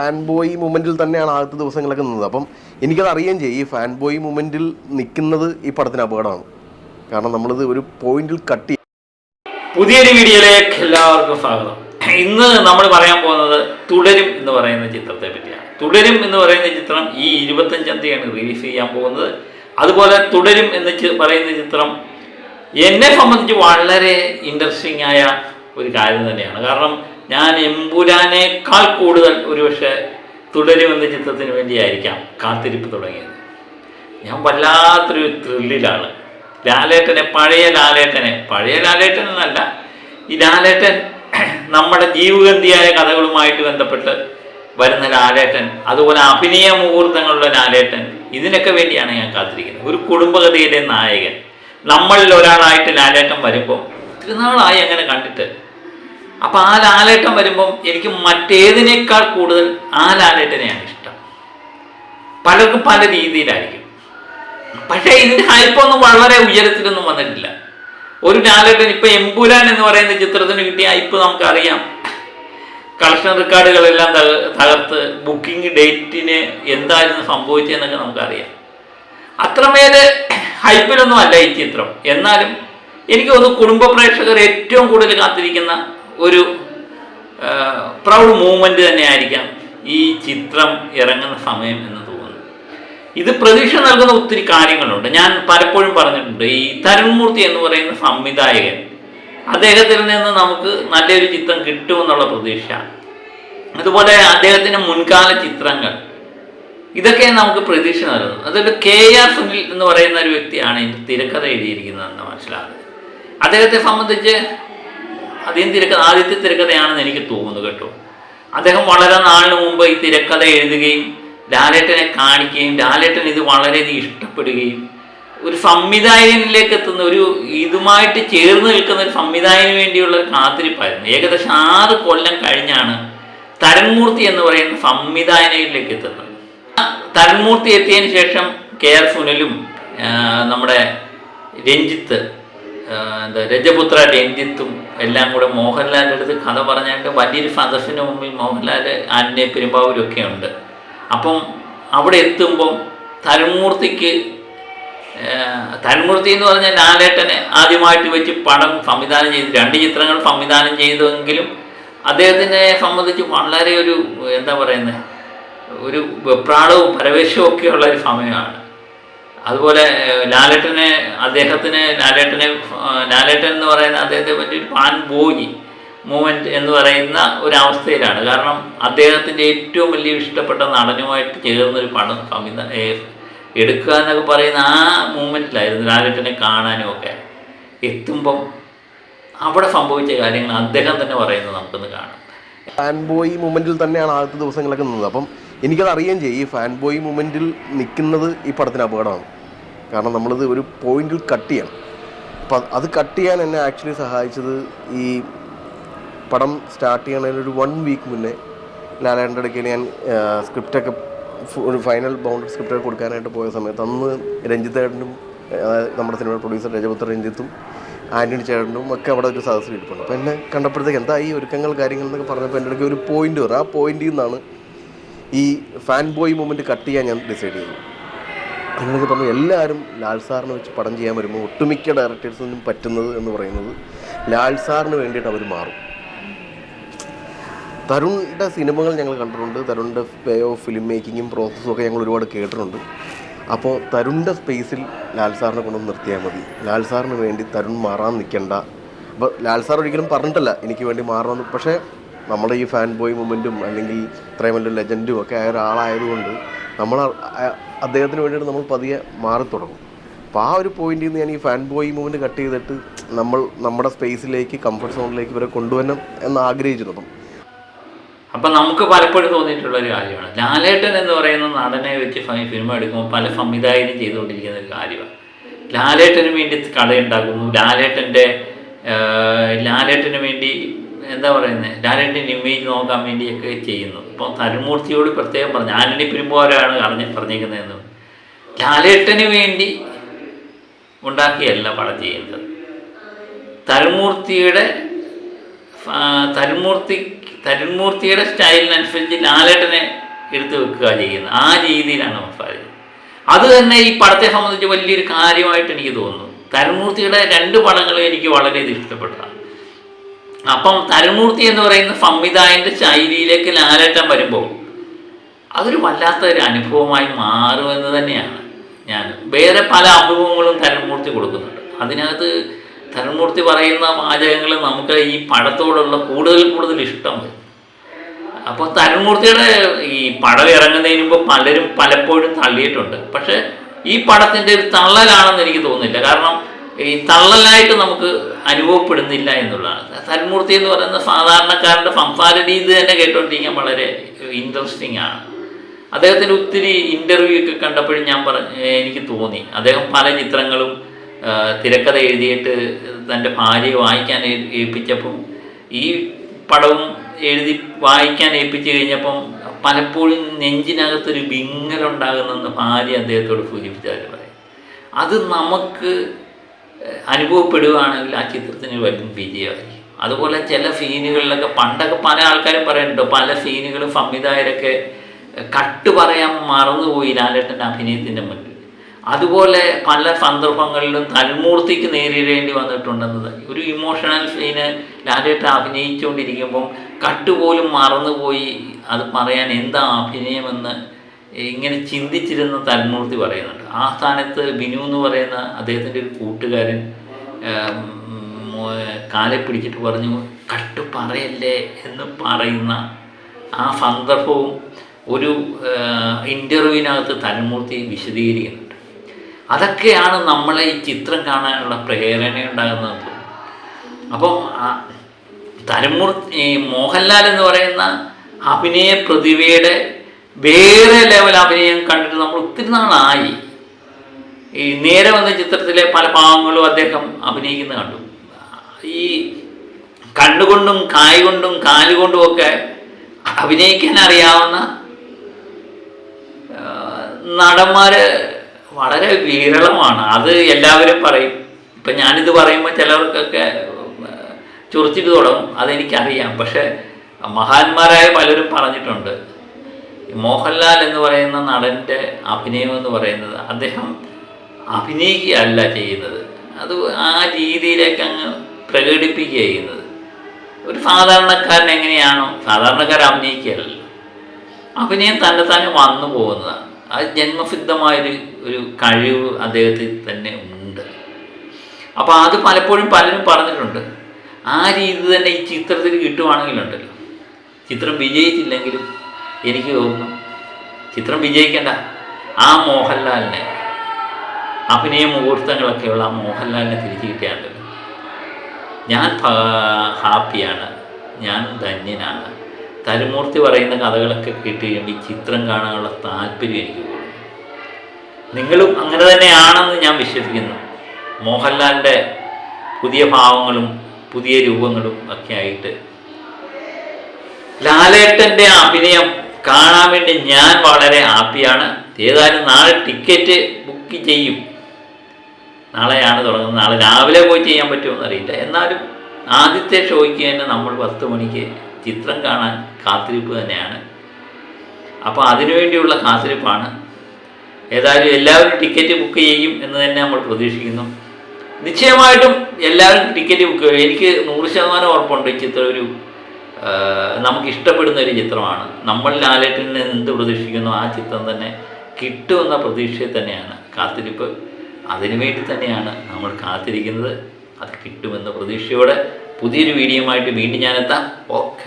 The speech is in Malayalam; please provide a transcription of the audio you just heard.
ഫാൻ ബോയ് മൂമെന്റിൽ തന്നെയാണ് ആദ്യത്തെ ദിവസങ്ങളൊക്കെ നിന്നത്. അപ്പം എനിക്കത് അറിയുകയും ചെയ്യും. ഈ ഫാൻ ബോയ് മൂമെന്റിൽ നിൽക്കുന്നത് ഈ പടത്തിന് അപകടമാണ്. കാരണം നമ്മളിത് ഒരു പോയിന്റിൽ കട്ട് പുതിയൊരു വീഡിയോയിലേക്ക് എല്ലാവർക്കും സ്വാഗതം. ഇന്ന് നമ്മൾ പറയാൻ പോകുന്നത് തുടരും എന്ന് പറയുന്ന ചിത്രത്തെ പറ്റിയാണ്. തുടരും എന്ന് പറയുന്ന ചിത്രം ഈ ഇരുപത്തഞ്ചാം തീയതിയാണ് റിലീസ് ചെയ്യാൻ പോകുന്നത്. അതുപോലെ തുടരും എന്ന് പറയുന്ന ചിത്രം എന്നെ സംബന്ധിച്ച് വളരെ ഇൻട്രസ്റ്റിംഗ് ആയ ഒരു കാര്യം തന്നെയാണ്. കാരണം ഞാൻ എമ്പുരാനേക്കാൾ കൂടുതൽ ഒരുപക്ഷെ തുടരുമെന്ന ചിത്രത്തിന് വേണ്ടിയായിരിക്കാം കാത്തിരിപ്പ് തുടങ്ങിയത്. ഞാൻ വല്ലാത്തൊരു ത്രില്ലിലാണ്. ലാലേട്ടനെ പഴയ ലാലേട്ടനെ പഴയ ലാലേട്ടൻ എന്നല്ല ഈ ലാലേട്ടൻ നമ്മുടെ ജീവഗന്ധിയായ കഥകളുമായിട്ട് ബന്ധപ്പെട്ട് വരുന്ന ലാലേട്ടൻ അതുപോലെ അഭിനയ മുഹൂർത്തങ്ങളുടെ ലാലേട്ടൻ ഇതിനൊക്കെ വേണ്ടിയാണ് ഞാൻ കാത്തിരിക്കുന്നത്. ഒരു കുടുംബകഥയിലെ നായകൻ. നമ്മളിൽ ഒരാളായിട്ട് ലാലേട്ടൻ വരുമ്പോൾ ഒത്തിരി നാളായി അങ്ങനെ കണ്ടിട്ട് അപ്പം ആ ലാലേട്ടം വരുമ്പം എനിക്ക് മറ്റേതിനേക്കാൾ കൂടുതൽ ആ ലാലേട്ടനെയാണ് ഇഷ്ടം. പലർക്കും പല രീതിയിലായിരിക്കും. പക്ഷേ ഇതിന്റെ ഹൈപ്പൊന്നും വളരെ ഉയരത്തിലൊന്നും വന്നിട്ടില്ല. ഒരു ലാലേട്ടൻ ഇപ്പൊ എമ്പുരാൻ എന്ന് പറയുന്ന ചിത്രത്തിന് കിട്ടിയ ഹൈപ്പ് നമുക്കറിയാം. കളക്ഷൻ റെക്കോർഡുകളെല്ലാം തക- തകർത്ത് ബുക്കിംഗ് ഡേറ്റിന് എന്തായിരുന്നു സംഭവിച്ചതെന്നൊക്കെ നമുക്കറിയാം. അത്രമേൽ ഹൈപ്പിലൊന്നും അല്ല ഈ ചിത്രം. എന്നാലും എനിക്ക് തോന്നുന്നു കുടുംബ പ്രേക്ഷകർ ഏറ്റവും കൂടുതൽ കാത്തിരിക്കുന്ന ഒരു പ്രൗഡ് മൂവ്മെന്റ് തന്നെയായിരിക്കാം ഈ ചിത്രം ഇറങ്ങുന്ന സമയം എന്ന് തോന്നുന്നു ഇത് പ്രതീക്ഷ നൽകുന്ന ഒത്തിരി കാര്യങ്ങളുണ്ട്. ഞാൻ പലപ്പോഴും പറഞ്ഞിട്ടുണ്ട് ഈ തരുൺമൂർത്തി എന്ന് പറയുന്ന സംവിധായകൻ അദ്ദേഹത്തിൽ നിന്ന് നമുക്ക് നല്ലൊരു ചിത്രം കിട്ടുമെന്നുള്ള പ്രതീക്ഷ. അതുപോലെ അദ്ദേഹത്തിന്റെ മുൻകാല ചിത്രങ്ങൾ ഇതൊക്കെ നമുക്ക് പ്രതീക്ഷ നൽകുന്നു അതൊരു കെ ആർ സുനിൽ എന്ന് പറയുന്ന ഒരു വ്യക്തിയാണ് ഇതിന്റെ തിരക്കഥ എഴുതിയിരിക്കുന്നതെന്ന് മനസ്സിലാകുന്നത്. അദ്ദേഹത്തെ സംബന്ധിച്ച് അദ്ദേഹം തിരക്കഥ ആദ്യത്തെ തിരക്കഥയാണെന്ന് എനിക്ക് തോന്നുന്നു കേട്ടോ. അദ്ദേഹം വളരെ നാളിന് മുമ്പ് ഈ തിരക്കഥ എഴുതുകയും ലാലേട്ടനെ കാണിക്കുകയും ലാലേട്ടൻ ഇത് വളരെയധികം ഇഷ്ടപ്പെടുകയും ഒരു സംവിധായകനിലേക്ക് എത്തുന്ന ഒരു ഇതുമായിട്ട് ചേർന്ന് നിൽക്കുന്ന ഒരു സംവിധായകന് വേണ്ടിയുള്ള കാത്തിരിപ്പായിരുന്നു. ഏകദേശം ആറ് കൊല്ലം കഴിഞ്ഞാണ് തരൺമൂർത്തി എന്ന് പറയുന്ന സംവിധായകനിലേക്ക് എത്തുന്നത്. തരൺമൂർത്തി എത്തിയതിന് ശേഷം കെ ആർ സുനിലും നമ്മുടെ രഞ്ജിത്ത് എന്താ രജപുത്ര രഞ്ജിത്തും എല്ലാം കൂടെ മോഹൻലാലിന്റെ അടുത്ത് കഥ പറഞ്ഞായിട്ട് വലിയൊരു സദസ്സിന് മുമ്പിൽ മോഹൻലാൽ ആന്റണി പെരുമ്പാവൂരൊക്കെ ഉണ്ട് അപ്പം അവിടെ എത്തുമ്പം തരുമൂർത്തിക്ക് തന്മൂർത്തി എന്ന് പറഞ്ഞാൽ ലാലേട്ടനെ ആദ്യമായിട്ട് വെച്ച് പടം സംവിധാനം ചെയ്ത് രണ്ട് ചിത്രങ്ങൾ സംവിധാനം ചെയ്തെങ്കിലും അദ്ദേഹത്തിനെ സംബന്ധിച്ച് വളരെ ഒരു എന്താ പറയുന്നത് ഒരു വെപ്രാളവും പരവേശവും ഒക്കെയുള്ള ഒരു സമയമാണ്. അതുപോലെ ലാലേട്ടനെ അദ്ദേഹത്തിന് ലാലേട്ടനെ ലാലേട്ടൻ എന്ന് പറയുന്ന അദ്ദേഹത്തെ പറ്റി പാൻ ബോയി മൂവ്മെന്റ് എന്ന് പറയുന്ന ഒരു കാരണം അദ്ദേഹത്തിന്റെ ഏറ്റവും വലിയ ഇഷ്ടപ്പെട്ട നടനുമായിട്ട് ചേർന്നൊരു പടം സംവിധാന എടുക്കുക എന്നൊക്കെ പറയുന്ന ആ മൂവ്മെന്റിലായിരുന്നു ലാലേട്ടനെ കാണാനും ഒക്കെ എത്തുമ്പം അവിടെ സംഭവിച്ച കാര്യങ്ങൾ അദ്ദേഹം തന്നെ പറയുന്നത് നമുക്കൊന്ന് കാണാം. ഫാൻ ബോയ് മൂമെന്റിൽ തന്നെയാണ് ആദ്യത്തെ ദിവസങ്ങളൊക്കെ നിന്നത്. അപ്പം എനിക്കത് അറിയുകയും ചെയ്യും. ഈ ഫാൻ ബോയ് മൂമെന്റിൽ നിൽക്കുന്നത് ഈ പടത്തിന് അപകടമാണ്. കാരണം നമ്മളിത് ഒരു പോയിന്റിൽ കട്ട് ചെയ്യണം. അപ്പം അത് കട്ട് ചെയ്യാൻ എന്നെ ആക്ച്വലി സഹായിച്ചത് ഈ പടം സ്റ്റാർട്ട് ചെയ്യണതിന് ഒരു വൺ വീക്ക് മുന്നേ ലാലേട്ടന്റെ ഇടയ്ക്ക് ഞാൻ സ്ക്രിപ്റ്റൊക്കെ ഒരു ഫൈനൽ ബൗണ്ടറി സ്ക്രിപ്റ്റൊക്കെ കൊടുക്കാനായിട്ട് പോയ സമയത്ത് അന്ന് രഞ്ജിത്തേട്ടനും അതായത് നമ്മുടെ സിനിമ പ്രൊഡ്യൂസർ രജപുത്ര രഞ്ജിത്തും ആന്റണി ചേട്ടനും ഒക്കെ അവിടെ ഒരു സദസ്സിൽ ഇരിപ്പുണ്ട്. അപ്പോൾ എന്നെ കണ്ടപ്പോഴത്തേക്ക് എന്താ ഈ ഒരുക്കങ്ങൾ കാര്യങ്ങൾ എന്നൊക്കെ പറഞ്ഞപ്പോൾ എന്റെ ഇടയ്ക്ക് ഒരു പോയിന്റ് വരും ആ പോയിന്റിൽ നിന്നാണ് ഈ ഫാൻ ബോയ് മൂമെന്റ് കട്ട് ചെയ്യാൻ ഞാൻ ഡിസൈഡ് ചെയ്തു. അങ്ങനെയൊക്കെ പറഞ്ഞു എല്ലാവരും ലാൽ സാറിനെ വെച്ച് പടം ചെയ്യാൻ വരുമ്പോൾ ഒട്ടുമിക്ക ഡയറക്ടേഴ്സിനും പറ്റുന്നത് എന്ന് പറയുന്നത് ലാൽ സാറിന് വേണ്ടിയിട്ട് അവർ മാറും. തരുണിന്റെ സിനിമകൾ ഞങ്ങൾ കണ്ടിട്ടുണ്ട്. തരുണിന്റെ വേ ഓഫ് ഫിലിം മേക്കിങ്ങും പ്രോസസ്സും ഒക്കെ ഞങ്ങൾ ഒരുപാട് കേട്ടിട്ടുണ്ട്. അപ്പോൾ തരുണിന്റെ സ്പേസിൽ ലാൽ സാറിനെ കൊണ്ടൊന്ന് നിർത്തിയാൽ മതി. ലാൽ സാറിന് വേണ്ടി തരുൺ മാറാൻ നിൽക്കണ്ട. അപ്പോൾ ലാൽ സാർ ഒരിക്കലും പറഞ്ഞിട്ടല്ല എനിക്ക് വേണ്ടി മാറണമെന്ന്. പക്ഷേ നമ്മുടെ ഈ ഫാൻ ബോയ് മൂമെന്റും അല്ലെങ്കിൽ ഇത്രയും വലിയ ലെജൻഡും ഒക്കെ ആയ ഒരാളായതുകൊണ്ട് നമ്മൾ അദ്ദേഹത്തിന് വേണ്ടിയിട്ട് നമ്മൾ പതിയെ മാറി തുടങ്ങും. അപ്പോൾ ആ ഒരു പോയിന്റിൽ നിന്ന് ഞാൻ ഈ ഫാൻ ബോയ് മൂവ്മെന്റ് കട്ട് ചെയ്തിട്ട് നമ്മൾ നമ്മുടെ സ്പേസിലേക്ക് കംഫർട്ട് സോണിലേക്ക് ഇവരെ കൊണ്ടുവരണം എന്ന് ആഗ്രഹിച്ചിരുന്നു. അപ്പം നമുക്ക് പലപ്പോഴും തോന്നിയിട്ടുള്ള ഒരു കാര്യമാണ്. ലാലേട്ടൻ എന്ന് പറയുന്ന നടനെ വെച്ച് ഫിലിം എടുക്കുമ്പോൾ പല സംവിധായകരും ചെയ്തുകൊണ്ടിരിക്കുന്ന ഒരു കാര്യമാണ്. ലാലേട്ടന് വേണ്ടി കഥയുണ്ടാക്കുന്നു. ലാലേട്ടന്റെ ലാലേട്ടന് വേണ്ടി എന്താ പറയുന്നത് ലാലേട്ടന്റെ ഇമേജ് നോക്കാൻ വേണ്ടിയൊക്കെ ചെയ്യുന്നു. ഇപ്പോൾ തരുമൂർത്തിയോട് പ്രത്യേകം പറഞ്ഞു. ആന്റണി പെരുമ്പോരാണ് അറിഞ്ഞ് പറഞ്ഞിരിക്കുന്നതെന്ന് ലാലേട്ടന് വേണ്ടി ഉണ്ടാക്കിയല്ല പടം ചെയ്യുന്നത്. തരുമൂർത്തിയുടെ തരുമൂർത്തി തരുൺമൂർത്തിയുടെ സ്റ്റൈലിനനുസരിച്ച് ലാലേട്ടനെ എടുത്തു വെക്കുക ചെയ്യുന്നത്. ആ രീതിയിലാണ് മസാല അത് തന്നെ ഈ പടത്തെ സംബന്ധിച്ച് വലിയൊരു കാര്യമായിട്ട് എനിക്ക് തോന്നുന്നു. തരുൺമൂർത്തിയുടെ രണ്ട് പടങ്ങളും എനിക്ക് വളരെയധികം ഇഷ്ടപ്പെട്ടതാണ്. അപ്പം തരുമൂർത്തി എന്ന് പറയുന്ന സംവിധായകന്റെ ശൈലിയിലേക്ക് ലാലേട്ടൻ വരുമ്പോൾ അതൊരു വല്ലാത്ത ഒരു അനുഭവമായി മാറുമെന്ന് തന്നെയാണ് ഞാൻ. വേറെ പല അഭിമുഖങ്ങളും തരുമൂർത്തി കൊടുക്കുന്നുണ്ട്. അതിനകത്ത് തരുമൂർത്തി പറയുന്ന വാചകങ്ങൾ നമുക്ക് ഈ പടത്തോടുള്ള കൂടുതൽ കൂടുതൽ ഇഷ്ടം വരും. അപ്പോൾ തരുമൂർത്തിയുടെ ഈ പടം ഇറങ്ങുന്നതിന് മുമ്പ് പലരും പലപ്പോഴും തള്ളിയിട്ടുണ്ട്. പക്ഷേ ഈ പടത്തിന്റെ ഒരു തള്ളലാണെന്ന് എനിക്ക് തോന്നുന്നില്ല. കാരണം ഈ തള്ളലായിട്ട് നമുക്ക് അനുഭവപ്പെടുന്നില്ല എന്നുള്ളതാണ്. തന്മൂർത്തി എന്ന് പറയുന്ന സാധാരണക്കാരന്റെ സംസാര രീതി തന്നെ കേട്ടുകൊണ്ടിരിക്കാൻ വളരെ ഇൻട്രസ്റ്റിംഗ് ആണ്. അദ്ദേഹത്തിന്റെ ഒത്തിരി ഇന്റർവ്യൂ ഒക്കെ കണ്ടപ്പോഴും ഞാൻ പറഞ്ഞ് എനിക്ക് തോന്നി. അദ്ദേഹം പല ചിത്രങ്ങളും തിരക്കഥ എഴുതിയിട്ട് തന്റെ ഭാര്യയെ വായിക്കാൻ ഏൽപ്പിച്ചപ്പം ഈ പടവും എഴുതി വായിക്കാൻ ഏൽപ്പിച്ചു കഴിഞ്ഞപ്പം പലപ്പോഴും നെഞ്ചിനകത്തൊരു വിങ്ങലുണ്ടാകുന്നെന്ന് ഭാര്യ അദ്ദേഹത്തോട് സൂചിപ്പിച്ചതായിട്ട് പറയും. അത് നമുക്ക് അനുഭവപ്പെടുകയാണെങ്കിൽ ആ ചിത്രത്തിന് വലിയ വിജയമായിരിക്കും അതുപോലെ ചില സീനുകളിലൊക്കെ പണ്ടൊക്കെ പല ആൾക്കാരും പറയുന്നുണ്ട് പല സീനുകളും സംവിധായകരൊക്കെ കട്ട് പറയാൻ മറന്നുപോയി ലാലേട്ടന്റെ അഭിനയത്തിന്റെ മുന്നിൽ. അതുപോലെ പല സന്ദർഭങ്ങളിലും തൽമൂർത്തിക്ക് നേരിടേണ്ടി വന്നിട്ടുണ്ടെന്നത്. ഒരു ഇമോഷണൽ സീന് ലാലേട്ടൻ അഭിനയിച്ചുകൊണ്ടിരിക്കുമ്പം കട്ട് പോലും മറന്നുപോയി. അത് പറയാൻ എന്താ അഭിനയമെന്ന് ഇങ്ങനെ ചിന്തിച്ചിരുന്ന തന്മൂർത്തി പറയുന്നുണ്ട്. ആ സ്ഥാനത്ത് ബിനു എന്ന് പറയുന്ന അദ്ദേഹത്തിന്റെ ഒരു കൂട്ടുകാരൻ കാലെ പിടിച്ചിട്ട് പറഞ്ഞു കട്ട് പറയല്ലേ എന്ന് പറയുന്ന ആ സന്ദർഭവും ഒരു ഇന്റർവ്യൂവിനകത്ത് തന്മൂർത്തി വിശദീകരിക്കുന്നുണ്ട്. അതൊക്കെയാണ് നമ്മളെ ഈ ചിത്രം കാണാനുള്ള പ്രേരണ ഉണ്ടാകുന്നത് അപ്പം തന്മൂർത്തി മോഹൻലാൽ എന്ന് പറയുന്ന അഭിനയ പ്രതിഭയുടെ വേറെ ലെവൽ അഭിനയം കണ്ടിട്ട് നമ്മൾ ഒത്തിരി നാളായി. ഈ നേരെ വന്ന ചിത്രത്തിലെ പല ഭാഗങ്ങളും അദ്ദേഹം അഭിനയിക്കുന്നത് കണ്ടു. ഈ കണ്ണുകൊണ്ടും കായ് കൊണ്ടും കാലുകൊണ്ടും ഒക്കെ അഭിനയിക്കാൻ അറിയാവുന്ന നടന്മാര് വളരെ വിരളമാണ്. അത് എല്ലാവരും പറയും. ഇപ്പം ഞാനിത് പറയുമ്പോൾ ചിലർക്കൊക്കെ ചൊറിച്ചിട്ട് തുടങ്ങും. അതെനിക്കറിയാം. പക്ഷേ മഹാന്മാരായ പലരും പറഞ്ഞിട്ടുണ്ട്. മോഹൻലാൽ എന്ന് പറയുന്ന നടന്റെ അഭിനയം എന്ന് പറയുന്നത് അദ്ദേഹം അഭിനയിക്കുകയല്ല ചെയ്യുന്നത്. അത് ആ രീതിയിലേക്ക് അങ്ങ് പ്രകടിപ്പിക്കുക ചെയ്യുന്നത്. ഒരു സാധാരണക്കാരൻ എങ്ങനെയാണോ സാധാരണക്കാരൻ അഭിനയിക്കുകയല്ലല്ലോ അഭിനയം തന്നെ തന്നെ വന്നു പോകുന്നതാണ് അത് ജന്മസിദ്ധമായൊരു ഒരു കഴിവ് അദ്ദേഹത്തിൽ തന്നെ ഉണ്ട്. അപ്പോൾ അത് പലപ്പോഴും പലരും പറഞ്ഞിട്ടുണ്ട്. ആ രീതി തന്നെ ഈ ചിത്രത്തിൽ കിട്ടുവാണെങ്കിലുണ്ടല്ലോ. ചിത്രം വിജയിച്ചില്ലെങ്കിലും എനിക്ക് തോന്നുന്നു. ചിത്രം വിജയിക്കേണ്ട. ആ മോഹൻലാലിനെ. അഭിനയ മുഹൂർത്തങ്ങളൊക്കെയുള്ള ആ മോഹൻലാലിനെ തിരിച്ചു കിട്ടിയാണ്ടല്ലോ ഞാൻ ഹാപ്പിയാണ്. ഞാൻ ധന്യനാണ്. തരുമൂർത്തി പറയുന്ന കഥകളൊക്കെ കേട്ട് കഴിയുമ്പോൾ ഈ ചിത്രം കാണാനുള്ള താല്പര്യം എനിക്ക് കൂടും. നിങ്ങളും അങ്ങനെ തന്നെയാണെന്ന് ഞാൻ വിശ്വസിക്കുന്നു. മോഹൻലാലിന്റെ പുതിയ ഭാവങ്ങളും പുതിയ രൂപങ്ങളും ഒക്കെ ആയിട്ട് ലാലേട്ടന്റെ അഭിനയം കാണാൻ വേണ്ടി ഞാൻ വളരെ ഹാപ്പിയാണ്. ഏതായാലും നാളെ ടിക്കറ്റ് ബുക്ക് ചെയ്യും. നാളെയാണ് തുടങ്ങുന്നത്. നാളെ രാവിലെ പോയി ചെയ്യാൻ പറ്റുമെന്ന് അറിയില്ല. എന്നാലും ആദ്യത്തെ ഷോയ്ക്ക് തന്നെ നമ്മൾ പത്ത് മണിക്ക് ചിത്രം കാണാൻ കാത്തിരിപ്പ് തന്നെയാണ്. അപ്പോൾ അതിനുവേണ്ടിയുള്ള കാത്തിരിപ്പാണ്. ഏതായാലും എല്ലാവരും ടിക്കറ്റ് ബുക്ക് ചെയ്യും എന്ന് തന്നെ നമ്മൾ പ്രതീക്ഷിക്കുന്നു. നിശ്ചയമായിട്ടും എല്ലാവരും ടിക്കറ്റ് ബുക്ക് ചെയ്യും. എനിക്ക് നൂറ് ശതമാനം ഉറപ്പുണ്ട് ചിത്രം ഒരു നമുക്ക് ഇഷ്ടപ്പെടുന്ന ഒരു ചിത്രമാണ്. നമ്മൾ ലാലേട്ടിൽ നിന്ന് എന്ത് പ്രതീക്ഷിക്കുന്നു ആ ചിത്രം തന്നെ കിട്ടുമെന്ന പ്രതീക്ഷയിൽ തന്നെയാണ്. കാത്തിരിപ്പ് അതിനുവേണ്ടി തന്നെയാണ് നമ്മൾ കാത്തിരിക്കുന്നത്. അത് കിട്ടുമെന്ന പ്രതീക്ഷയോടെ പുതിയൊരു വീഡിയോയുമായിട്ട് വീണ്ടും ഞാനെത്താം. ഓക്കെ